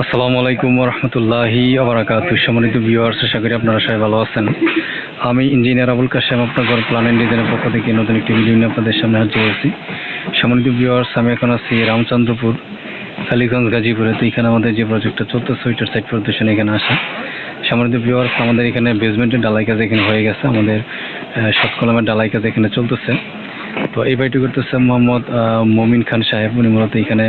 আসসালামু আলাইকুম রহমতুল্লাহি আবরাকাত সম্মানিত ভিউয়ার্স আশা করি আপনারা সবাই ভালো আছেন। আমি ইঞ্জিনিয়ার আবুল কাশেম, আপনার ঘর প্ল্যান অ্যান্ড ডিজাইনের পক্ষ থেকে নতুন একটি ভিডিও নিয়ে আপনাদের সামনে হাজির হয়েছি। সম্মানিত ভিউয়ার্স আমি এখন আছি রামচন্দ্রপুর কালীগঞ্জ গাজীপুরে। তো এখানে আমাদের যে প্রজেক্টটা চলতেছে, ওইটার সাইট প্রদর্শন এখানে আসা। সম্মানিত ভিউয়ার্স আমাদের এখানে বেসমেন্টের ডালাই কাজ এখানে হয়ে গেছে। আমাদের সাত কলমের ডালাই কাজ এখানে চলতেছে। তো এই বাড়িটি করতেছে মোহাম্মদ মমিন খান সাহেব। উনি মূলত এখানে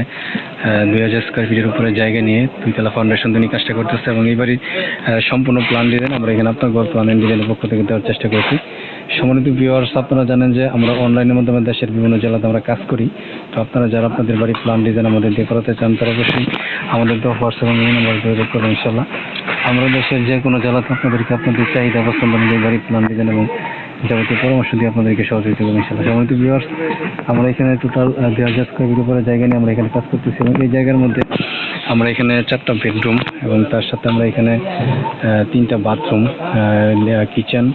দুই হাজার স্কোয়ার ফিটের উপরে জায়গা নিয়ে দুইতলা ফাউন্ডেশন তিনি কাজটা করতেছে এবং এই বাড়ির সম্পূর্ণ প্ল্যান ডিজাইন আমরা এখানে আপনার ঘর প্ল্যান ডিজাইনের পক্ষ থেকে দেওয়ার চেষ্টা করছি। সম্মানিত ভিউয়ার্স আপনারা জানেন যে আমরা অনলাইনের মাধ্যমে দেশের বিভিন্ন জেলাতে আমরা কাজ করি। তো আপনারা যারা আপনাদের বাড়ির প্ল্যান ডিজাইন আমাদের দিয়ে করাতে চান, তারা অবশ্যই আমাদের তো হোয়াটসঅ্যাপ এবং নাম্বার যোগাযোগ করবেন ইনশাল্লাহ আমরা দেশের যে কোনো জেলাতে আপনাদেরকে আপনাদের চাহিদা পছন্দ অনুযায়ী বাড়ির প্ল্যান ডিজাইন এবং যাবতীয় পরামর্শ দিয়ে আপনাদেরকে সহযোগিতা করব ইনশাল্লাহ সম্মানিত ভিউয়ার্স আমরা এখানে টোটাল দুই হাজার স্কোয়ার ফিট উপরে জায়গা নিয়ে আমরা এখানে কাজ করতেছি এবং এই জায়গার মধ্যে আমরা এখানে চারটা বেডরুম এবং তার সাথে আমরা এখানে তিনটা বাথরুম কিচেন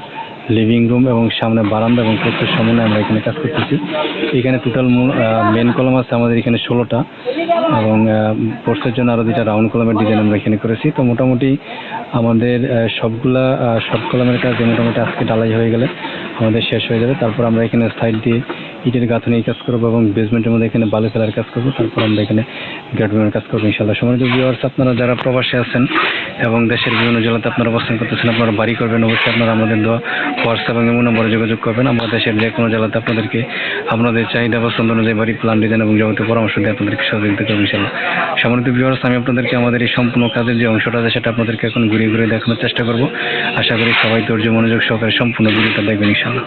লিভিং রুম এবং সামনে বারান্দা এবং প্রত্যেক সামনে আমরা এখানে কাজ করতেছি। এখানে টোটাল মেন কলম আছে আমাদের এখানে ষোলোটা এবং পোর্সের জন্য আরও দুইটা রাউন্ড কলমের ডিজাইন আমরা এখানে করেছি। তো মোটামুটি আমাদের সবগুলা সব কলমের কাজ মোটামুটি আজকে ডালাই হয়ে গেলে। আমাদের শেষ হয়ে যাবে। তারপর আমরা এখানে স্টাইল দিয়ে ইটের গাঁথনি কাজ করব এবং বেসমেন্টের মধ্যে এখানে বালু ফেলার কাজ করব। তারপর আমরা এখানে গ্রেডরুমের কাজ করব ইনশাল্লাহ সম্মানিত ভিউয়ার্স আপনারা যারা প্রবাসে আছেন এবং দেশের বিভিন্ন জেলাতে আপনারা অবস্থান করতেছেন, আপনারা বাড়ি করবেন, অবশ্যই আপনারা আমাদের দেওয়া হোয়াটসঅ্যাপ এবং এমন নম্বরে যোগাযোগ করবেন। আমরা দেশের যে কোনো জেলাতে আপনাদেরকে আপনাদের চাহিদা পছন্দ অনুযায়ী বাড়ি প্ল্যান ডিজাইন এবং যাবতীয় পরামর্শ দিয়ে আপনাদেরকে সহযোগিতা করব ইনশাল্লাহ সম্মানিত ভিউয়ার্স আমি আপনাদেরকে আমাদের এই সম্পূর্ণ কাজের যে অংশটা আছে, সেটা আপনাদেরকে এখন ঘুরে ঘুরে দেখানোর চেষ্টা করব। আশা করি সবাই ধৈর্য, মনোযোগ সহকারে সম্পূর্ণ ভিডিওটা দেখবেন ইনশাল্লাহ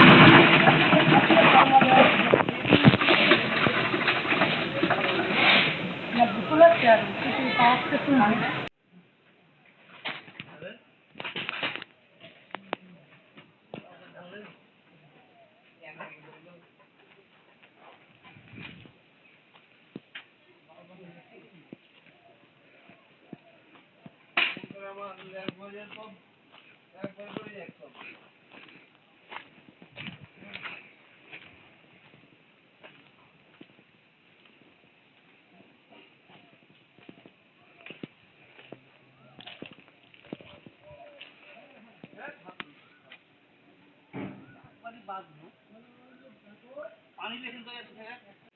একবার করে একবার করে একবার টাকা চাই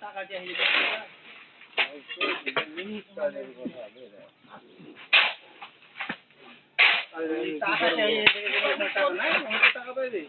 টাকা চাই টাকা পাইবে?